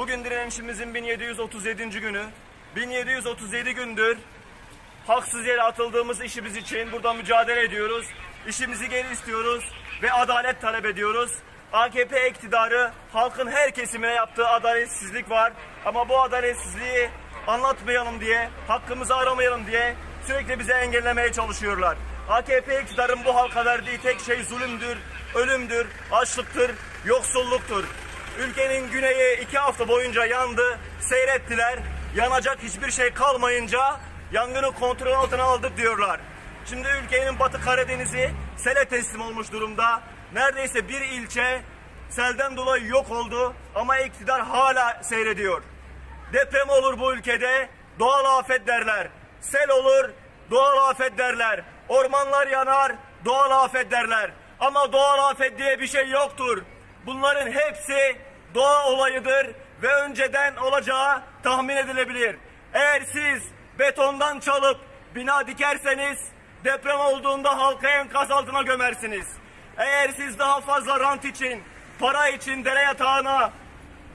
Bugün direnişimizin 1737. günü. 1737 gündür haksız yere atıldığımız işimiz için burada mücadele ediyoruz. İşimizi geri istiyoruz ve adalet talep ediyoruz. AKP iktidarı halkın her kesimine yaptığı adaletsizlik var. Ama bu adaletsizliği anlatmayalım diye, hakkımızı aramayalım diye sürekli bize engellemeye çalışıyorlar. AKP iktidarın bu halka verdiği tek şey zulümdür, ölümdür, açlıktır, yoksulluktur. Ülkenin güneyi iki hafta boyunca yandı, seyrettiler. Yanacak hiçbir şey kalmayınca yangını kontrol altına aldık diyorlar. Şimdi ülkenin batı Karadeniz'i sele teslim olmuş durumda. Neredeyse bir ilçe selden dolayı yok oldu ama iktidar hala seyrediyor. Deprem olur bu ülkede, doğal afet derler. Sel olur, doğal afet derler. Ormanlar yanar, doğal afet derler. Ama doğal afet diye bir şey yoktur. Bunların hepsi doğa olayıdır ve önceden olacağı tahmin edilebilir. Eğer siz betondan çalıp bina dikerseniz deprem olduğunda halkı enkaz altına gömersiniz. Eğer siz daha fazla rant için, para için dere yatağına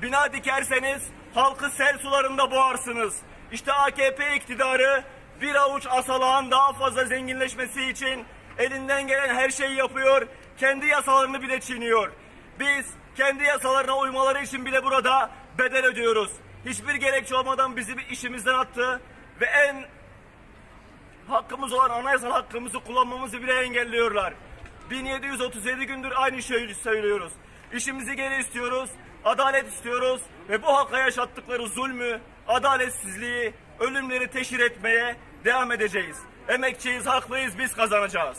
bina dikerseniz halkı sel sularında boğarsınız. İşte AKP iktidarı bir avuç asalağın daha fazla zenginleşmesi için elinden gelen her şeyi yapıyor. Kendi yasalarını bile çiğniyor. Biz kendi yasalarına uymaları için bile burada bedel ödüyoruz. Hiçbir gerekçe olmadan bizi bir işimizden attı ve en hakkımız olan anayasal hakkımızı kullanmamızı bile engelliyorlar. 1737 gündür aynı şeyi söylüyoruz. İşimizi geri istiyoruz, adalet istiyoruz ve bu halka yaşattıkları zulmü, adaletsizliği, ölümleri teşhir etmeye devam edeceğiz. Emekçiyiz, haklıyız, biz kazanacağız.